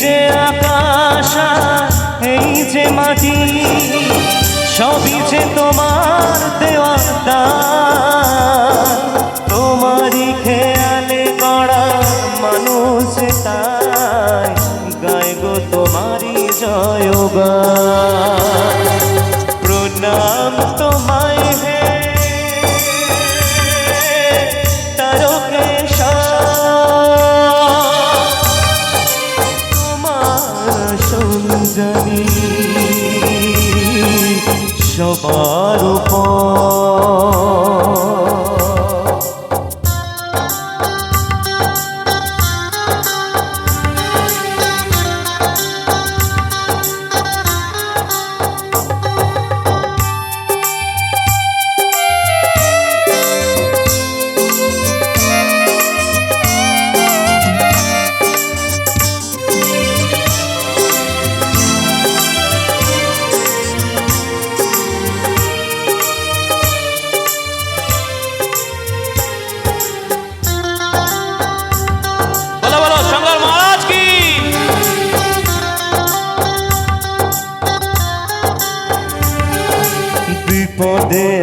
যে আকাশ এই যে মাটি, সবই যে তোমার দেওয়া। তোমারই খেয়ালে গড়া মানুষ তাই গায় গো তোমারই জয়গান সঞ্জনী সবার উপর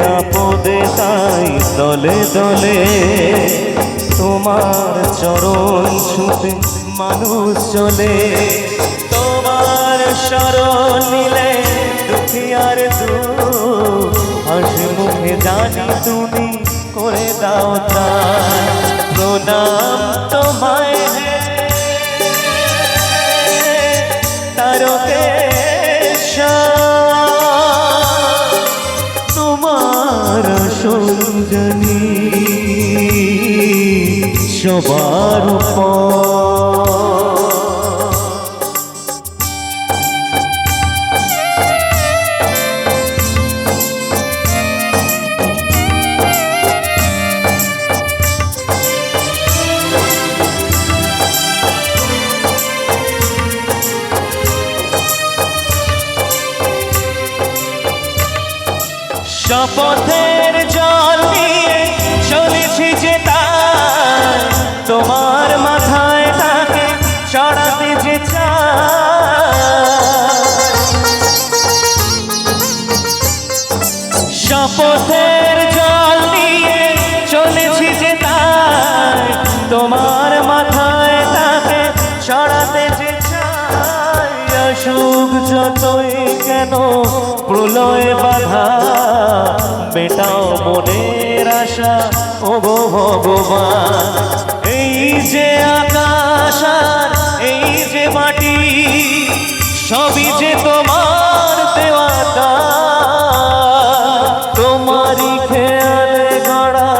আপদে তাই দলে দলে তোমার চরণ ছুতে মানুষ চলে। তোমার শরণ নিলে দুঃখিয়ার দু হাসি মুখে জানি তুমি করে দাও তার প্রণাম তোমায় হে সঞ্জনী সবার উপর। শপথের জল নিয়ে চলেছি যে তার, তোমার মাথায় তাকে চড়াতে যে শপথের জল নিয়ে চলেছি যে তার, তোমার মাথায় তাকে চড়াতে যে অসুখ যতই কেন প্রলয় বাধা বেটাও মনের আশা ও গো ভগবান। এই যে আকাশ এই যে মাটি, সবই যে তোমার দেওয়া দান। তোমারই খেয়ালে গড়া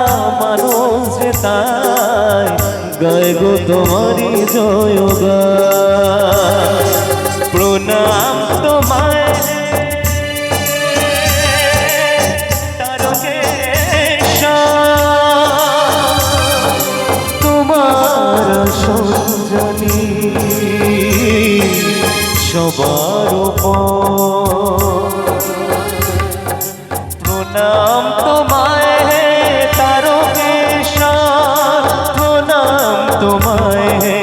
মানুষ তাই। গায় গো তোমারই জয়গা প্রণাম সবার প্রণাম তোমায় হে তারকেশ্বর প্রণাম তোমায় হে